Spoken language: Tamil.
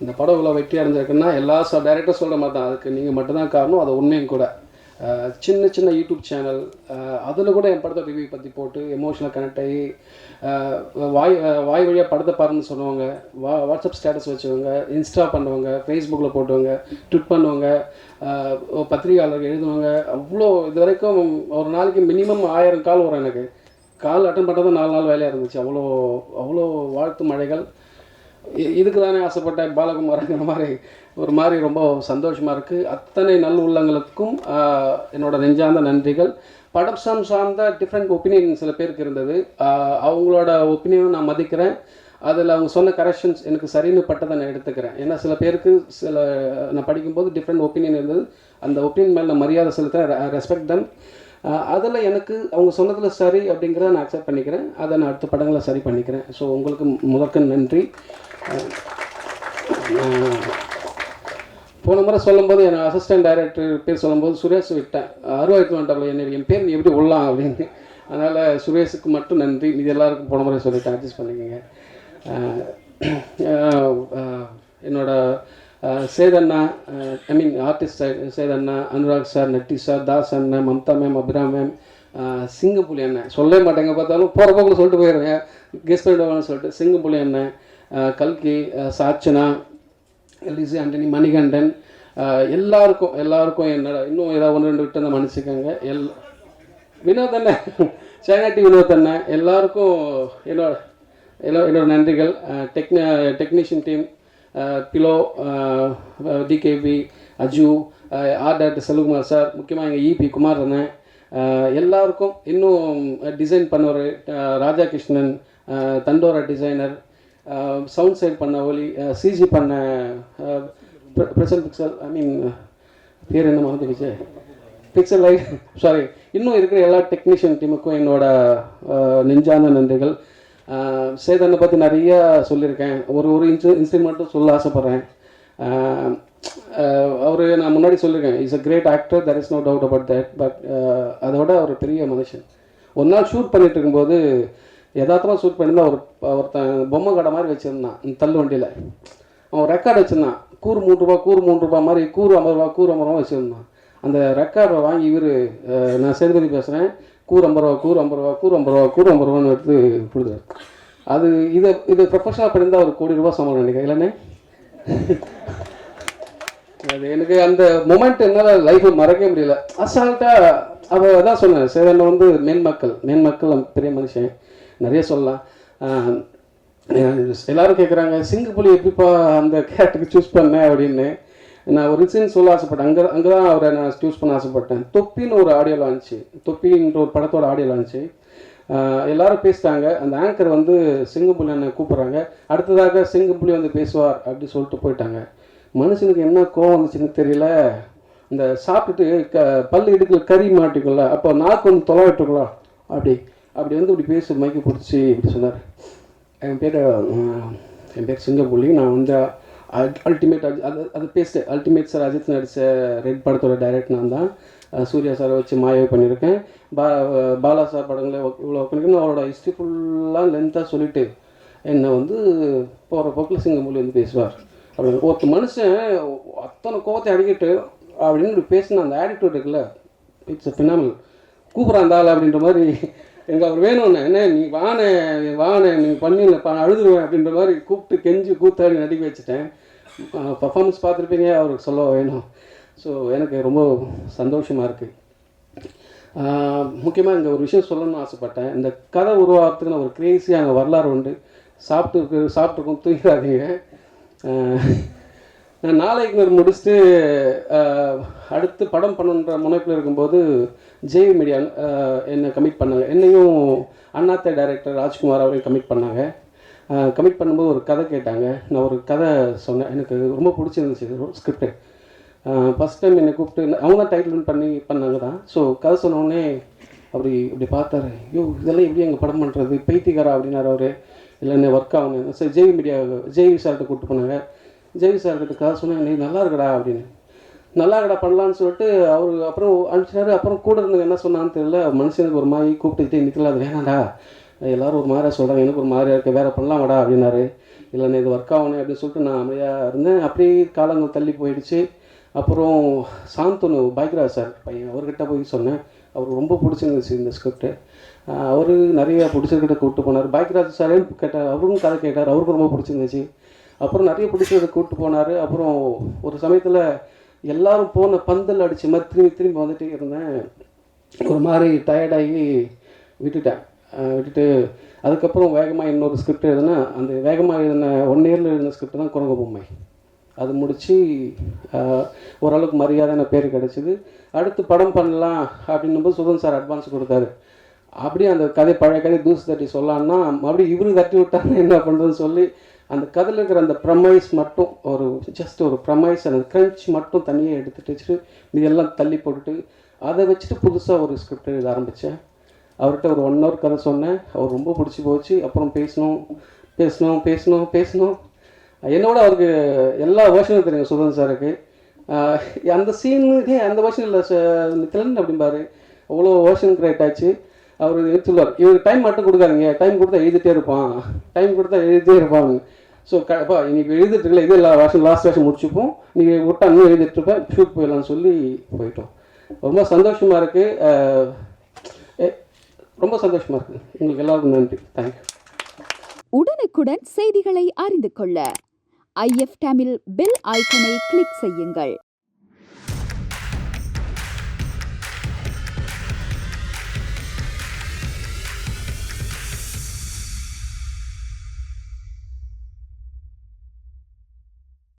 இந்த படம் இவ்வளோ வெற்றி அடைஞ்சிருக்குன்னா எல்லா ச டேரக்டர் சொல்கிற மாதிரி தான் அதுக்கு நீங்கள் மட்டும்தான் காரணம் அது உண்மையும் கூட. சின்ன சின்ன யூடியூப் சேனல் அதில் கூட என் படத்தை ரிவ்யூ பற்றி போட்டு எமோஷனல் கனெக்ட் ஆகி வாய் வாய் வழியாக படத்தை பாருன்னு சொல்லுவாங்க. வா வாட்ஸ்அப் ஸ்டேட்டஸ் வச்சவங்க இன்ஸ்டா பண்ணுவாங்க ஃபேஸ்புக்கில் போட்டுவாங்க ட்விட் பண்ணுவாங்க அஹ் பத்திரிகையாளர்கள் எழுதுவாங்க. அவ்வளோ இது வரைக்கும் ஒரு நாளைக்கு மினிமம் ஆயிரம் கால் வரும் எனக்கு. கால் அட்டன் பண்ணுறது நாலு நாள் வேலையாக இருந்துச்சு. அவ்வளோ அவ்வளோ வாழ்த்து மழைகள். இதுக்கு தானே ஆசைப்பட்டேன் பாலகுமாரங்கிற மாதிரி ஒரு மாதிரி ரொம்ப சந்தோஷமாக இருக்குது அத்தனை நல் உள்ளங்களுக்கும் என்னோட நெஞ்சார்ந்த நன்றிகள். படம் சாம் சார்ந்த டிஃப்ரெண்ட் ஒப்பீனியன் சில பேருக்கு இருந்தது. அவங்களோட ஒப்பீனியனும் நான் மதிக்கிறேன். அதில் அவங்க சொன்ன கரெக்ஷன்ஸ் எனக்கு சரின்னு பட்டதை நான் எடுத்துக்கிறேன். ஏன்னா சில பேருக்கு சில நான் படிக்கும்போது டிஃப்ரெண்ட் ஒப்பீனியன் இருந்தது. அந்த ஒப்பீனியன் மேலே மரியாதை செலுத்த ரெஸ்பெக்ட் தன் அதில் எனக்கு அவங்க சொன்னதில் சரி அப்படிங்கிறத நான் அக்செப்ட் பண்ணிக்கிறேன். அதை நான் அடுத்த படங்களை சரி பண்ணிக்கிறேன். ஸோ உங்களுக்கு முதற்க நன்றி. போன முறை சொல்லும்போது என் அசிஸ்டன்ட் டைரக்டர் பேர் சொல்லும்போது சுரேஷ் விட்டேன். அருவாயிரத்து மண்டபம் என்ன என் பேர் நீ எப்படி உள்ளலாம் அப்படின்னு. அதனால் சுரேஷுக்கு மட்டும் நன்றி. இது எல்லாருக்கும் போன முறை சொல்லிட்டேன். அட்ஜஸ்ட் பண்ணிக்கோங்க. என்னோடய சேதண்ணா ஐ மீன் ஆர்டிஸ்ட் சேதண்ணா அனுராக் சார் நட்டி சார் தாஸ் அண்ணன் மம்தா மேம் அபிராம் மேம் சிங்கப்புலி அண்ணன். சொல்லவே மாட்டேங்க பார்த்தாலும் போகிற போக்கில் சொல்லிட்டு போயிடுறேன் கெஸ்ட் பண்ணிடுவாங்கன்னு சொல்லிட்டு. சிங்கப்புலி அண்ணன் கல்கி சாச்சனா எல்இசி ஆண்டனி மணிகண்டன் எல்லாருக்கும் எல்லாருக்கும் என்னோட இன்னும் ஏதாவது ஒன்று ரெண்டு விட்டு அந்த மன்னிச்சுக்கோங்க. எல் வினோத் அண்ணன் சேனாட்டி வினோத் அண்ணன் எல்லாருக்கும் என்னோட என்னோட நன்றிகள். டெக்ன technician team below DKP Aju R doctor sir முக்கியமாக எங்கள் இபி குமார் அண்ணன் எல்லாருக்கும் இன்னும் டிசைன் பண்ணவர் ராஜா கிருஷ்ணன் தண்டோரா டிசைனர் சவுண்ட் சைட் பண்ண ஒலி சிஜி பண்ண பிரசல் பிக்சல் ஐ மீன் பேர் என்ன மறந்துடுச்சு? பிக்சல் லைட் சாரி இன்னும் இருக்கிற எல்லா டெக்னீஷியன் டீமுக்கும் என்னோட நெஞ்சான நன்றிகள். சேதனை பற்றி நிறைய சொல்லியிருக்கேன். ஒரு ஒரு இன்சு இன்சிடென்ட் மட்டும் சொல்ல ஆசைப்பட்றேன். அவர் நான் முன்னாடி சொல்லியிருக்கேன். Is a great actor there is no doubt about that but அதோட ஒரு பெரிய மனுஷன். ஒரு நாள் ஷூட் பண்ணிட்டு இருக்கும்போது யதார்த்தமாக ஷூட் பண்ணியிருந்தா ஒரு ஒருத்தன் பொம்மை கடை மாதிரி வச்சுருந்தான் இந்த தள்ளு வண்டியில். அவன் ரெக்கார்டு வச்சுருந்தான். கூறு மூணு ரூபா கூறு மூணு ரூபா மாதிரி கூறு ஐம்பது ரூபா கூறு ஐம்பது ரூபா வச்சுருந்தான். அந்த ரெக்கார்டை வாங்கி இவர் நான் சேதுபதி பேசுகிறேன் கூறு ஐம்பது ரூபா கூறு ஐம்பது ரூபா கூறு ஐம்பது ரூபா கூறு ஐம்பது ரூபான்னு எடுத்து கொடுத்தாரு அது இதை இது ப்ரொஃபஷனாக படிந்தால் ஒரு கோடி ரூபா சம்பளம் நினைக்கிறேன். இல்லைண்ணே? அது எனக்கு அந்த மொமெண்ட் என்னால் லைஃப்பில் மறக்க முடியல. அசால்ட்டாக அவள் அதான் சொன்னேன் சேதனை வந்து மேன்மக்கள் மேன்மக்கள் பெரிய மனுஷன். நிறைய சொல்லலாம். எல்லாரும் கேட்குறாங்க சிங்கப்புலி எப்படிப்பா அந்த கேரக்டருக்கு சூஸ் பண்ணேன் அப்படின்னு. நான் ஒரு சொல்ல ஆசைப்பட்டேன். அங்கே அங்கே தான் அவரை நான் சூஸ் பண்ண ஆசைப்பட்டேன். தொப்பின்னு ஒரு ஆடியோ லான்ச்சு தொப்பின்ற ஒரு படத்தோட ஆடியோ லான்ச்சு எல்லாரும் பேசிட்டாங்க. அந்த ஆங்கர் வந்து சிங்கப்புலி அண்ணன் கூப்பிட்றாங்க. அடுத்ததாக சிங்கப்புலி வந்து பேசுவார் அப்படின்னு சொல்லிட்டு போயிட்டாங்க. மனுஷனுக்கு என்ன கோவம் வந்துச்சுன்னு தெரியல. இந்த சாப்பிட்டுட்டு க பல்லு இடுக்கில் கறி மாட்டிக்கல அப்போ நாக்கு வந்து தொலை விட்டுக்கலாம் அப்படி அப்படி வந்து இப்படி பேசி மைக்கு பிடிச்சி இப்படி சொன்னார். என் பேர் என் பேர் சிங்கப்புலி நான் வந்து அல்டிமேட் அது அது பேஸ்ட்டு அல்டிமேட் சார் அஜித் நடித்த ரெட் படத்தோட டைரக்ட் நான் தான் சூர்யா சாரை வச்சு மாயவை பண்ணியிருக்கேன். பா பாலா சார் படங்களை இவ்வளோ பண்ணியிருக்கேன் அவரோட ஹிஸ்ட்ரி ஃபுல்லாக லென்த்தாக சொல்லிட்டு என்னை வந்து போகிற போக்கில் சிங்கம்புலி வந்து பேசுவார். அப்படின்னு ஒருத்த மனுஷன் அத்தனை கோவத்தை அடிக்கிட்டு அப்படின்னு பேசின அந்த ஆட்டிடியூட் இருக்குல்ல இட்ஸ் அ ஃபினாமல் கூப்பிட்றான் அந்த ஆள் அப்படின்ற மாதிரி எனக்கு அவர் வேணும்ண்ணே என்ன நீ வானே வானே நீ பண்ணில அழுதுருவேன் அப்படின்ற மாதிரி கூப்பிட்டு கெஞ்சி கூத்தாடி நடிக்க வச்சுட்டேன். பர்ஃபார்மன்ஸ் பார்த்துருப்பீங்க அவருக்கு சொல்ல வேணும். ஸோ எனக்கு ரொம்ப சந்தோஷமாக இருக்குது முக்கியமாக இங்கே ஒரு விஷயம் சொல்லணும்னு ஆசைப்பட்டேன். இந்த கதை உருவாகிறதுக்கு நான் ஒரு கிரேசியாக வரலாறு உண்டு. சாப்பிட்டு சாப்பிட்டுருக்கோம் தூங்காதீங்க நான் நாளைக்கு முடிச்சுட்டு அடுத்து படம் பண்ணுன்ற முனைப்பில் இருக்கும்போது ஜெய் மீடியா என்னை கமிட் பண்ணாங்க. என்னையும் அண்ணாத்த டைரக்டர் ராஜ்குமார் அவரையும் கமிட் பண்ணாங்க. கமிட் பண்ணும்போது ஒரு கதை கேட்டாங்க. நான் ஒரு கதை சொன்னேன். எனக்கு ரொம்ப பிடிச்சிருந்துச்சு ஸ்கிரிப்டு ஃபஸ்ட் டைம் என்னை கூப்பிட்டு அவங்க தான் டைட்டில் பண்ணி பண்ணாங்க தான். ஸோ கதை சொன்னோடனே அப்படி இப்படி பார்த்தாரு. ஐயோ இதெல்லாம் எப்படி எங்கள் படம் பண்ணுறது பைத்தியக்காரா அப்படின்னாரு அவர். இல்லை என்ன ஒர்க் ஆகணும் சரி ஜெய் மீடியா ஜெய் சார்கிட்ட கூப்பிட்டு போனாங்க. ஜெய் சார்கிட்ட கதை சொன்னேன். நீ நல்லா இருக்கடா அப்படின்னு. நல்லா இருக்கடா பண்ணலான்னு சொல்லிட்டு அவர் அப்புறம் அனுப்பிச்சினாரு அப்புறம் கூட இருந்தவங்க என்ன சொன்னான்னு தெரியல. மனுஷனுக்கு ஒரு மாதிரி கூப்பிட்டுக்கிட்டே நிற்கல அது வேணாடா எல்லாரும் ஒரு மாதிரியாக சொல்கிறாங்க எனக்கு ஒரு மாதிரியாக இருக்குது வேறு பண்ணலாமாடா அப்படின்னாரு. இல்லைண்ணே இது ஒர்க் ஆகணும் அப்படின்னு சொல்லிட்டு நான் அமைதியாக இருந்தேன். அப்படியே காலங்கள் தள்ளி போயிடுச்சு. அப்புறம் சாந்தனு பைக்ராஜ் சார் பையன் அவர்கிட்ட போய் சொன்னேன். அவருக்கு ரொம்ப பிடிச்சிருந்துச்சு இந்த ஸ்கிரிப்ட்டு அவர் நிறைய பிடிச்சிருக்கிட்ட கூப்பிட்டு போனார். பைக்ராஜ் சாரையும் கேட்டார் அவரும் கதை கேட்டார். அவருக்கும் ரொம்ப பிடிச்சிருந்துச்சு. அப்புறம் நிறைய பிடிச்சதை கூப்பிட்டு போனார். அப்புறம் ஒரு சமயத்தில் எல்லாரும் போன பந்தல் அடித்து மாதிரி திரும்பி திரும்பி வந்துட்டே இருந்தேன். ஒரு மாதிரி டயர்டாகி விட்டுட்டேன். விட்டுட்டு அதுக்கப்புறம் வேகமாக இன்னொரு ஸ்கிரிப்ட் எழுதுனா அந்த வேகமாக எழுதின ஒன் இயரில் எழுதின ஸ்கிரிப்ட் தான் குரங்கு பொம்மை. அது முடித்து ஓரளவுக்கு மரியாதையான பேர் கிடச்சிது. அடுத்து படம் பண்ணலாம் அப்படின்னும்போது சுதன் சார் அட்வான்ஸ் கொடுத்தாரு. அப்படியே அந்த கதை பழைய கதை தூசு தட்டி சொல்லான்னா மறுபடியும் இவரு தட்டி விட்டாங்க என்ன பண்ணுறதுன்னு சொல்லி அந்த கதையில் இருக்கிற அந்த ப்ரமைஸ் மட்டும் ஒரு ஜஸ்ட் ஒரு ப்ரமைஸ் அந்த கிரன்ச் மட்டும் தனியாக எடுத்துட்டு வச்சுட்டு இதெல்லாம் தள்ளி போட்டுட்டு அதை வச்சுட்டு புதுசாக ஒரு ஸ்கிரிப்ட் எழுத ஆரம்பித்தேன் அவர்கிட்ட ஒரு ஒன் ஹவர் கதை சொன்னேன். அவர் ரொம்ப பிடிச்சி போச்சு. அப்புறம் பேசணும் பேசணும் பேசணும் பேசணும். என்னோட அவருக்கு எல்லா வேர்ஷனும் தெரியும் சுதன் சாருக்கு. அந்த சீனு அந்த வேர்ஷன் இல்லை திலன் அப்படிம்பாரு. அவ்வளோ வேர்ஷன் கிரியேட் ஆச்சு. அவர் சொல்லுவார் இவருக்கு டைம் மட்டும் கொடுக்காதீங்க. டைம் கொடுத்தா எழுதிட்டே இருப்பான். டைம் கொடுத்தா எழுதிட்டே இருப்பாங்க ஸோ கப்பா இன்னைக்கு எழுதிட்டு இது எல்லா வருஷம் லாஸ்ட் வருஷம் முடிச்சுப்போம். நீங்கள் விட்டா இன்னும் எழுதிட்டு இருப்பேன். ஷூட் போயிடலாம்னு சொல்லி போயிட்டோம். ரொம்ப சந்தோஷமாக இருக்குது ரொம்ப சந்தோஷமாக இருக்குது உங்களுக்கு எல்லாருக்கும் நன்றி. தேங்க்யூ உடனுக்குடன் செய்திகளை அறிந்து கொள்ள ஐஎஃப் தமிழ் பெல் ஐக்கனை கிளிக் செய்யுங்கள்.